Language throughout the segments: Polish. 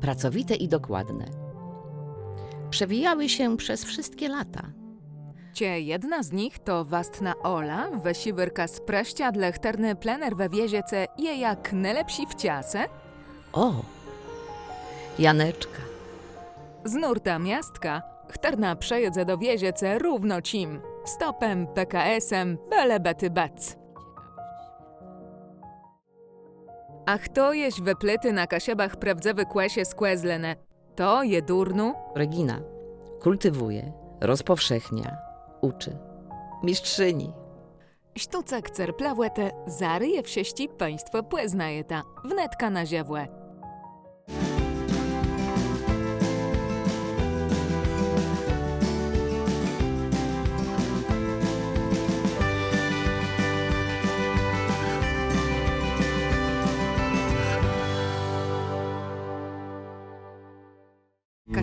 pracowite i dokładne. Przewijały się przez wszystkie lata. Cie jedna z nich to Wastna Ola, wesiwyrka z preścia dla chterny plener we wieziece je jak najlepsi w ciase, O! Janeczka. z nurta miastka, chterna przejedze do wieziece równo cim, stopem, PKS-em, bele bety bec. Ach to jeś wyplyty na kasiebach prawdzewy kłesie skłezlene, to je durnu, Regina kultywuje, rozpowszechnia, uczy. Mistrzyni. Sztucek cerplawłete zaryje w sieści państwo płeznaje ta, wnetka na ziewłe.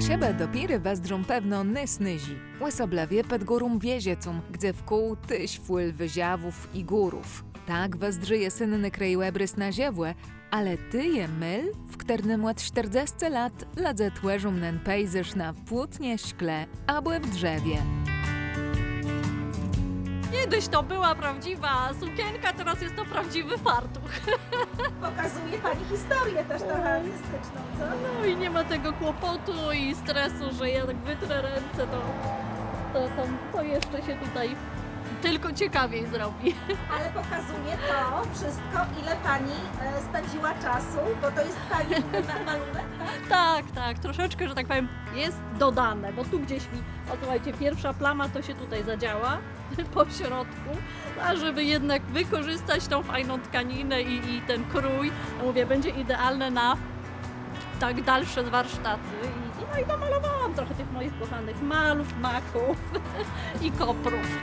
Kasiebę dopiry wezdrzą pewno nysnyzi. Łysoblewie ped górum wieziecum, gdzie w kół tyś fłyl wyziawów i górów. Tak wezdrzyje synny krejłebrys na ziewłę, ale ty je myl, w którym ład 40 lat ladze tłeżum nen pejzysz na płótnie szkle, abły w drzewie. Kiedyś to była prawdziwa sukienka, teraz jest to prawdziwy fartuch. Pokazuje Pani historię też trochę artystyczną, co? No i nie ma tego kłopotu i stresu, że ja tak wytrę ręce, to, to, to, to jeszcze się tutaj tylko ciekawiej zrobi. Ale pokazuje to wszystko, ile Pani e, spędziła czasu, bo to jest Pani ma- malunek, tak? Tak, tak, troszeczkę, że tak powiem, jest dodane, bo tu gdzieś mi, o słuchajcie, pierwsza plama to się tutaj zadziała po środku, a żeby jednak wykorzystać tą fajną tkaninę i, i ten krój, mówię, będzie idealne na tak dalsze warsztaty. I, no i namalowałam trochę tych moich kochanych malów, maków i koprów. -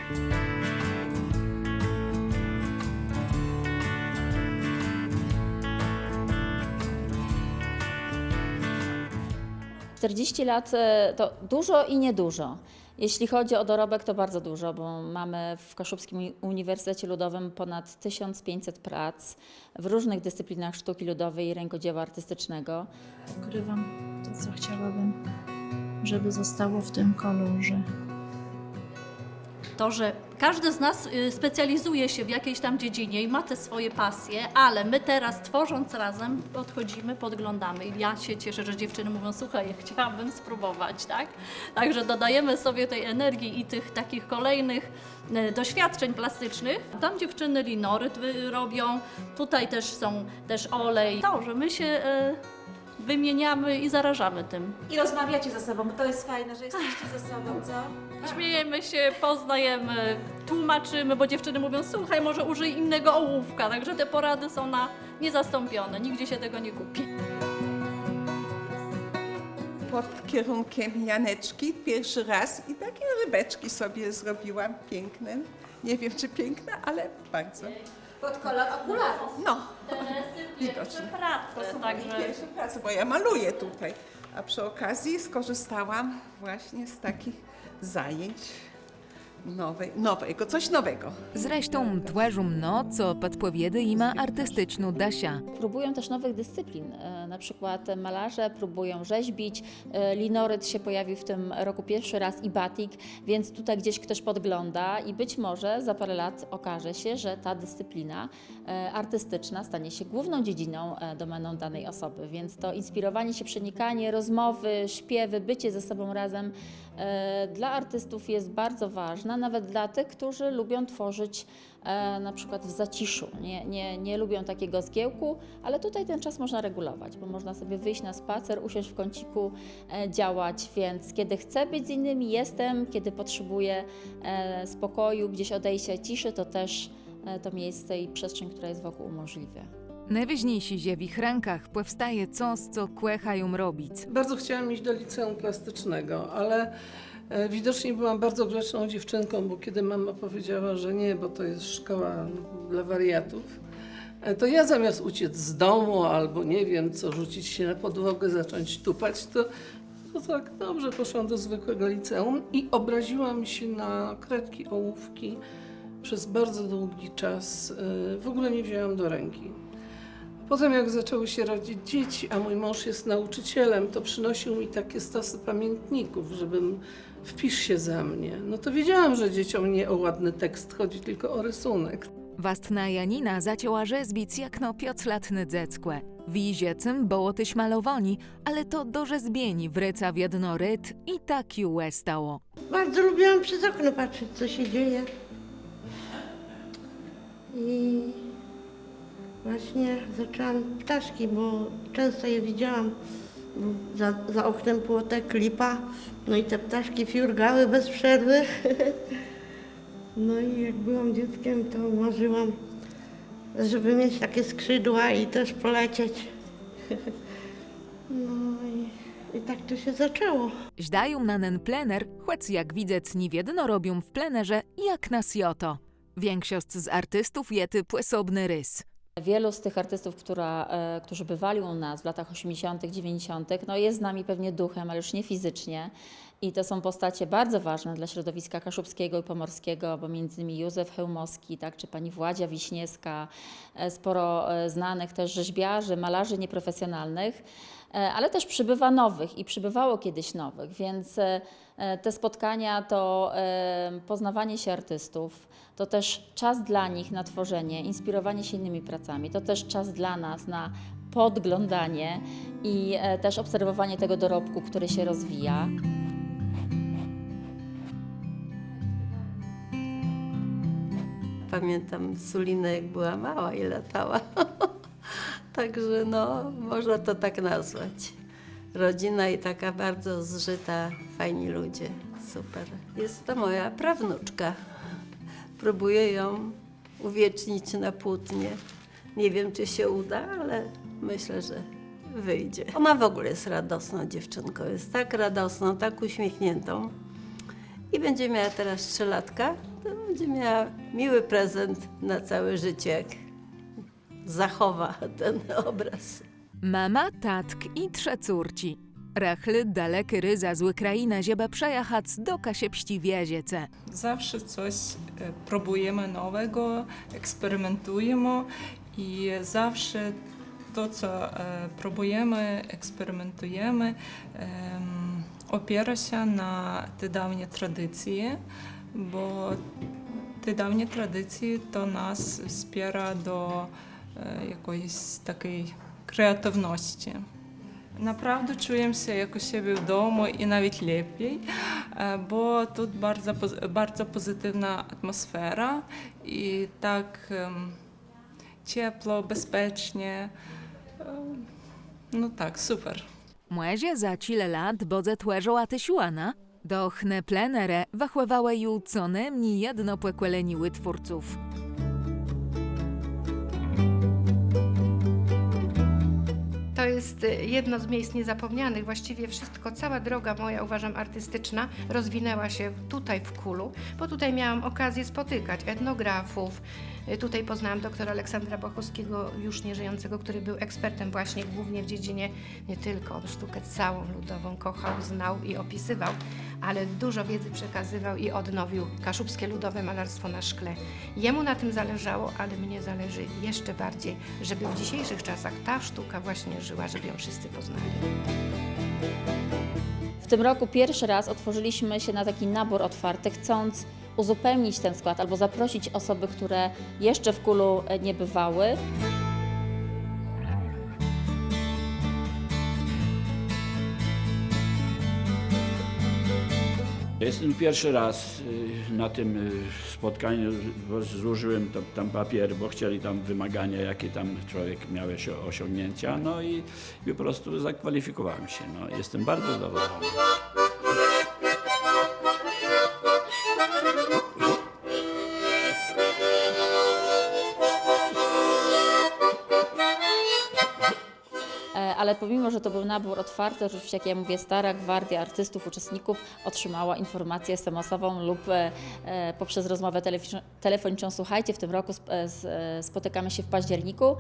40 lat e, to dużo i niedużo. Jeśli chodzi o dorobek, to bardzo dużo, bo mamy w Kaszubskim Uniwersytecie Ludowym ponad 1500 prac w różnych dyscyplinach sztuki ludowej i rękodzieła artystycznego. Ukrywam to, co chciałabym, żeby zostało w tym kolorze. To, że każdy z nas y, specjalizuje się w jakiejś tam dziedzinie i ma te swoje pasje, ale my teraz tworząc razem podchodzimy, podglądamy i ja się cieszę, że dziewczyny mówią, słuchaj, ja chciałabym spróbować, tak? Także dodajemy sobie tej energii i tych takich kolejnych y, doświadczeń plastycznych. Tam dziewczyny linoryt robią, tutaj też są też olej. To, że my się y, wymieniamy i zarażamy tym. I rozmawiacie ze sobą, bo to jest fajne, że jesteście ze sobą, co? Śmiejemy się, poznajemy, tłumaczymy, bo dziewczyny mówią, słuchaj, może użyj innego ołówka, także te porady są na niezastąpione, nigdzie się tego nie kupi. pod kierunkiem Janeczki pierwszy raz i takie rybeczki sobie zrobiłam piękne. Nie wiem czy piękne, ale bardzo. Pod kolor okularów. No, widocznie. prace, także Pierwsze prace, bo ja maluję tutaj. A przy okazji skorzystałam właśnie z takich zajęć nowej, nowego, coś nowego. Zresztą no, co podpowiedy ima artystyczną Dasia. Próbują też nowych dyscyplin, e, na przykład malarze próbują rzeźbić, e, linoryt się pojawił w tym roku pierwszy raz i batik, więc tutaj gdzieś ktoś podgląda i być może za parę lat okaże się, że ta dyscyplina e, artystyczna stanie się główną dziedziną e, domeną danej osoby, więc to inspirowanie się, przenikanie, rozmowy, śpiewy, bycie ze sobą razem dla artystów jest bardzo ważne, nawet dla tych, którzy lubią tworzyć e, na przykład w zaciszu, nie, nie, nie lubią takiego zgiełku, ale tutaj ten czas można regulować, bo można sobie wyjść na spacer, usiąść w kąciku, e, działać, więc kiedy chcę być z innymi, jestem, kiedy potrzebuję e, spokoju, gdzieś odejścia, ciszy, to też e, to miejsce i przestrzeń, która jest wokół umożliwia. W ich rękach powstaje coś, co kłechają robić. Bardzo chciałam iść do liceum plastycznego, ale e, widocznie byłam bardzo grzeczną dziewczynką, bo kiedy mama powiedziała, że nie, bo to jest szkoła dla wariatów, e, to ja zamiast uciec z domu albo nie wiem co, rzucić się na podłogę, zacząć tupać, to, to tak dobrze poszłam do zwykłego liceum i obraziłam się na kredki, ołówki. Przez bardzo długi czas e, w ogóle nie wzięłam do ręki. Potem jak zaczęły się rodzić dzieci, a mój mąż jest nauczycielem, to przynosił mi takie stosy pamiętników, żebym wpisz się za mnie. No to wiedziałam, że dzieciom nie o ładny tekst chodzi, tylko o rysunek. Wastna Janina zacięła rzezbic jak no pioclatny dzeckłe. Wiziecym bołotyś malowoni, ale to do rzezbieni wryca w jedno ryt i tak ju stało. Bardzo lubiłam przez okno patrzeć, co się dzieje. I właśnie zaczęłam ptaszki, bo często je widziałam. Za, za oknem płotek, lipa, no i te ptaszki fiurgały bez przerwy. No i jak byłam dzieckiem, to marzyłam, żeby mieć takie skrzydła i też polecieć. No i, i tak to się zaczęło. Zdają na nen plener, chłec jak widzec nie wiedno robią w plenerze, jak nas joto. Większość z artystów je typ osobny rys. Wielu z tych artystów, która, e, którzy bywali u nas w latach 80., 90., no jest z nami pewnie duchem, ale już nie fizycznie. I to są postacie bardzo ważne dla środowiska kaszubskiego i pomorskiego, bo między innymi Józef Hełmowski, tak, czy pani Władzia Wiśniewska, e, sporo e, znanych też rzeźbiarzy, malarzy nieprofesjonalnych, ale też przybywa nowych i przybywało kiedyś nowych, więc te spotkania to e, poznawanie się artystów, to też czas dla nich na tworzenie, inspirowanie się innymi pracami, to też czas dla nas na podglądanie i e, też obserwowanie tego dorobku, który się rozwija. Pamiętam Sulinę, jak była mała i latała. Także no, można to tak nazwać. Rodzina i taka bardzo zżyta, fajni ludzie. Super. Jest to moja prawnuczka. Próbuję ją uwiecznić na płótnie. Nie wiem, czy się uda, ale myślę, że wyjdzie. Ona w ogóle jest radosną dziewczynką. Jest tak radosną, tak uśmiechniętą. I będzie miała teraz trzylatka, to będzie miała miły prezent na całe życie, jak zachowa ten obraz. Mama, tatk i trze córci. Rechly, daleky ryza zły kraina zieba przejachac do kasiepści wieziece. Zawsze coś e, próbujemy nowego, eksperymentujemy i zawsze to, co e, próbujemy, eksperymentujemy, em, opiera się na te dawnie tradycje, bo te dawnie tradycje to nas wspiera do e, jakiejś takiej kreatywności. Naprawdę czuję się jak u siebie w domu i nawet lepiej, e, bo tu bardzo, bardzo pozytywna atmosfera i tak ciepło, bezpiecznie. E, no tak, super. Młezie za cile lat bodze tłeżoła tysiuana. Do chne plenere wachływały ju co najmniej jedno płekweleni wytwórców. Jest y, jedno z miejsc niezapomnianych. Właściwie wszystko, cała droga moja, uważam, artystyczna, rozwinęła się tutaj w Kulu, bo tutaj miałam okazję spotykać etnografów. Y, Tutaj poznałam doktora Aleksandra Bochowskiego, już nieżyjącego, który był ekspertem właśnie głównie w dziedzinie nie tylko on sztukę całą ludową kochał, znał i opisywał, ale dużo wiedzy przekazywał i odnowił kaszubskie ludowe malarstwo na szkle. Jemu na tym zależało, ale mnie zależy jeszcze bardziej, żeby w dzisiejszych czasach ta sztuka właśnie żyła, żeby ją wszyscy poznali. W tym roku pierwszy raz otworzyliśmy się na taki nabór otwarty, chcąc uzupełnić ten skład albo zaprosić osoby, które jeszcze w Kulu nie bywały. Jestem pierwszy raz y, na tym y, spotkaniu, złożyłem tam, tam papier, bo chcieli tam wymagania, jakie tam człowiek miał jeszcze osiągnięcia, no i, i po prostu zakwalifikowałem się. No, jestem bardzo zadowolony. Ale pomimo, że to był nabór otwarty, oczywiście, jak ja mówię, stara gwardia artystów, uczestników otrzymała informację SMS-ową lub e, e, poprzez rozmowę telefoniczną. Słuchajcie, w tym roku e, spotykamy się w październiku,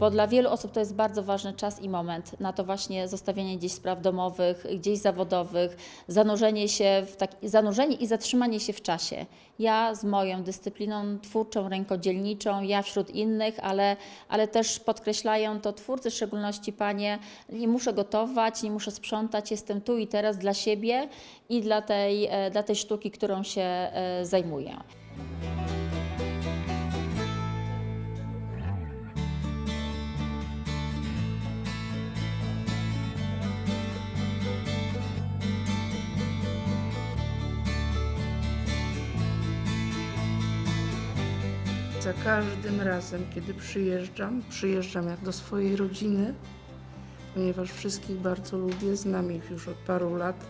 bo dla wielu osób to jest bardzo ważny czas i moment na to właśnie zostawienie gdzieś spraw domowych, gdzieś zawodowych, zanurzenie się w tak, zanurzenie i zatrzymanie się w czasie. Ja z moją dyscypliną twórczą, rękodzielniczą, ja wśród innych, ale, ale też podkreślają to twórcy, w szczególności panie, nie muszę gotować, nie muszę sprzątać, jestem tu i teraz dla siebie i dla tej, e, dla tej sztuki, którą się e, zajmuję. Za każdym razem, kiedy przyjeżdżam, przyjeżdżam jak do swojej rodziny, ponieważ wszystkich bardzo lubię, znam ich już od paru lat.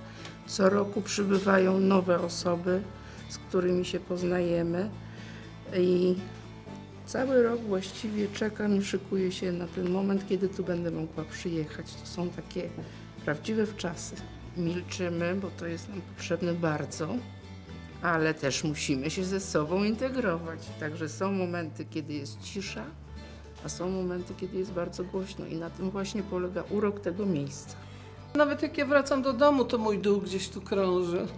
Co roku przybywają nowe osoby, z którymi się poznajemy i cały rok właściwie czekam i szykuję się na ten moment, kiedy tu będę mogła przyjechać. To są takie prawdziwe wczasy. Milczymy, bo to jest nam potrzebne bardzo ale też musimy się ze sobą integrować. Także są momenty, kiedy jest cisza, a są momenty, kiedy jest bardzo głośno i na tym właśnie polega urok tego miejsca. Nawet jak ja wracam do domu, to mój dół gdzieś tu krąży.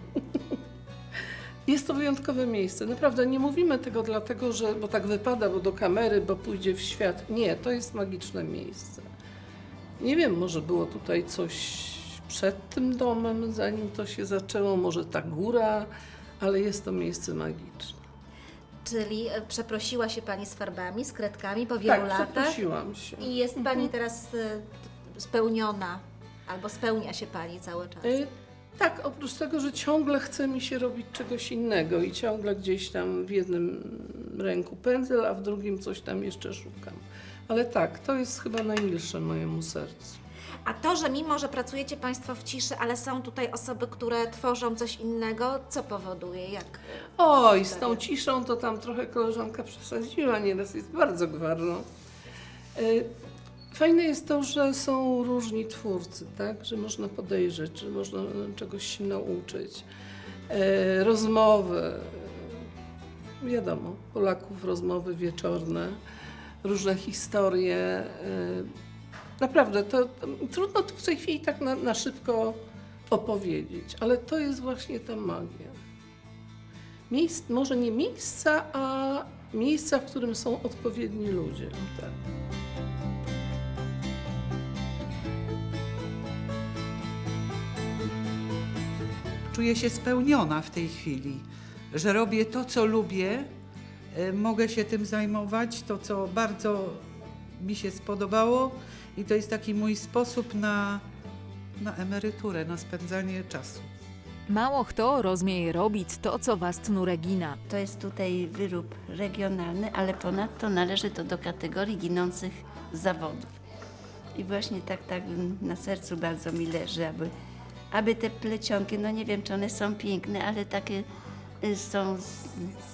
Jest to wyjątkowe miejsce. Naprawdę nie mówimy tego dlatego, że bo tak wypada, bo do kamery, bo pójdzie w świat. Nie, to jest magiczne miejsce. Nie wiem, może było tutaj coś przed tym domem, zanim to się zaczęło, może ta góra, ale jest to miejsce magiczne. Czyli e, przeprosiła się Pani z farbami, z kredkami po wielu Tak, latach przeprosiłam się. i jest Pani teraz e, spełniona, albo spełnia się Pani cały czas. Y, Tak, oprócz tego, że ciągle chce mi się robić czegoś innego i ciągle gdzieś tam w jednym ręku pędzel, a w drugim coś tam jeszcze szukam. Ale tak, to jest chyba najmilsze mojemu sercu. A to, że mimo, że pracujecie Państwo w ciszy, ale są tutaj osoby, które tworzą coś innego, co powoduje? Jak? Oj, z tą ciszą to tam trochę koleżanka przesadziła, nieraz jest bardzo gwarno. Y, Fajne jest to, że są różni twórcy, tak? Że można podejrzeć, że można czegoś się nauczyć. E, Rozmowy, wiadomo, Polaków rozmowy wieczorne, różne historie. Naprawdę, to, to trudno tu w tej chwili tak na, na szybko opowiedzieć, ale to jest właśnie ta magia. Miejsc, może nie miejsca, a miejsca, w którym są odpowiedni ludzie. Tak. Czuję się spełniona w tej chwili, że robię to, co lubię, e, mogę się tym zajmować, to, co bardzo mi się spodobało i to jest taki mój sposób na, na emeryturę, na spędzanie czasu. Mało kto rozumie robić to, co was tnu Regina. To jest tutaj wyrób regionalny, ale ponadto należy to do kategorii ginących zawodów. I właśnie tak, tak na sercu bardzo mi leży, aby, aby te plecionki, no nie wiem, czy one są piękne, ale takie y, są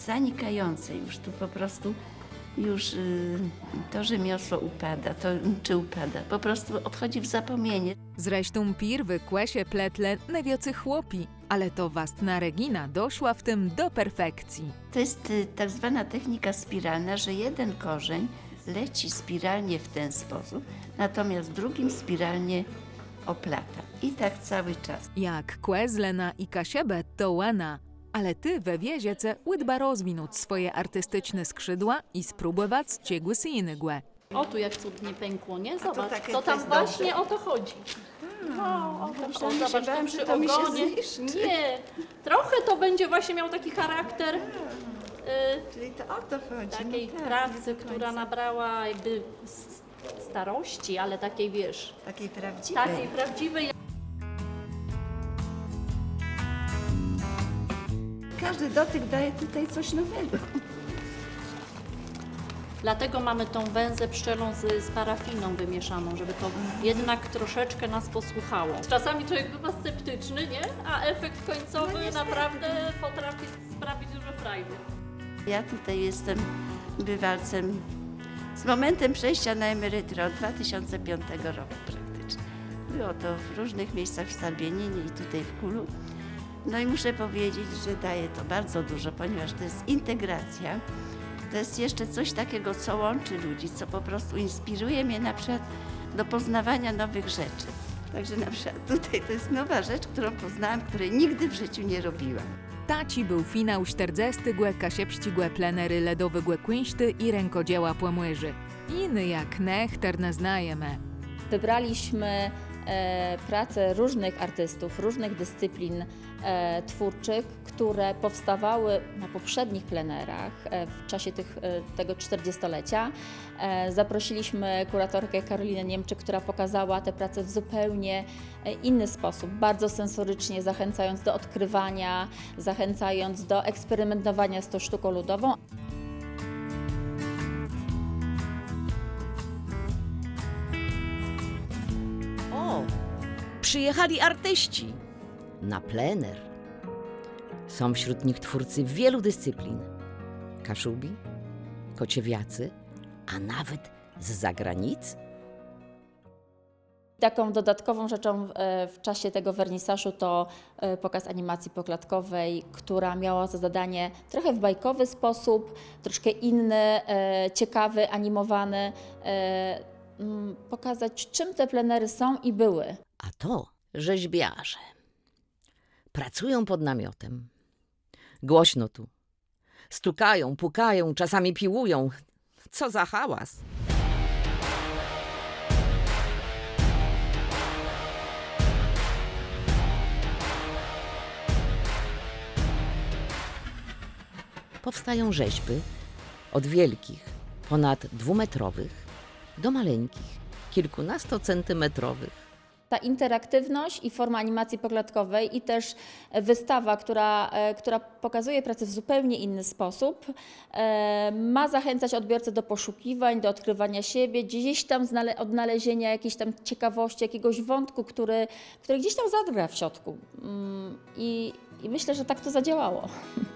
zanikające już tu po prostu. Już y, to rzemiosło upada, to czy upada, po prostu odchodzi w zapomnienie. Zresztą pirwy kłesie pletle neviocy chłopi, ale to wastna Regina doszła w tym do perfekcji. To jest y, tak zwana technika spiralna, że jeden korzeń leci spiralnie w ten sposób, natomiast drugim spiralnie oplata. I tak cały czas. Jak Kłezlena i Kasiebę to łana, ale ty we wieziece łydba rozwinąć swoje artystyczne skrzydła i spróbować ciegły synygłe. O tu jak cudnie pękło, nie? to Zobacz, takie to to tam jest właśnie o to chodzi. No, o myślałam, o, że zobacz, tam że przy to mi się ogonie. zniszczy. Nie, trochę to będzie właśnie miał taki charakter y, Czyli to o to chodzi. takiej no tak, pracy, nie do która końca. nabrała jakby s- starości, ale takiej wiesz, Takiej prawdziwej. takiej prawdziwej. Każdy dotyk daje tutaj coś nowego. Dlatego mamy tą węzę pszczelą z, z parafiną wymieszaną, żeby to jednak troszeczkę nas posłuchało. Czasami człowiek bywa sceptyczny, nie? A efekt końcowy naprawdę potrafi sprawić dużo frajdy. Ja tutaj jestem bywalcem z momentem przejścia na emeryturę od 2005 roku praktycznie. Było to w różnych miejscach w Salbieninie i tutaj w Kulu. No i muszę powiedzieć, że daje to bardzo dużo, ponieważ to jest integracja. To jest jeszcze coś takiego, co łączy ludzi, co po prostu inspiruje mnie na przykład do poznawania nowych rzeczy. Także na przykład tutaj to jest nowa rzecz, którą poznałam, której nigdy w życiu nie robiłam. Taci był finał 40 głeka się pścigłe plenery ledowe głekłyńszty i rękodzieła płomłyży. Inny jak nechter naznajemy. Wybraliśmy e, pracę różnych artystów, różnych dyscyplin e, twórczych, które powstawały na poprzednich plenerach e, w czasie tych, tego 40-lecia. E, zaprosiliśmy kuratorkę Karolinę Niemczyk, która pokazała te prace w zupełnie inny sposób, bardzo sensorycznie, zachęcając do odkrywania, zachęcając do eksperymentowania z tą sztuką ludową. Przyjechali artyści na plener. Są wśród nich twórcy wielu dyscyplin. Kaszubi, kociewiacy, a nawet z zagranicy. Taką dodatkową rzeczą e, w czasie tego wernisażu to e, pokaz animacji poklatkowej, która miała za zadanie trochę w bajkowy sposób, troszkę inny, e, ciekawy, animowany, e, pokazać czym te plenery są i były. A to rzeźbiarze. Pracują pod namiotem. Głośno tu. Stukają, pukają, czasami piłują. Co za hałas. Powstają rzeźby od wielkich, ponad dwumetrowych, do maleńkich, kilkunastocentymetrowych. Ta interaktywność i forma animacji poklatkowej i też wystawa, która, e, która pokazuje pracę w zupełnie inny sposób, e, ma zachęcać odbiorcę do poszukiwań, do odkrywania siebie, gdzieś tam odnalezienia jakiejś tam ciekawości, jakiegoś wątku, który, który gdzieś tam zadrga w środku. Mm, I, I myślę, że tak to zadziałało.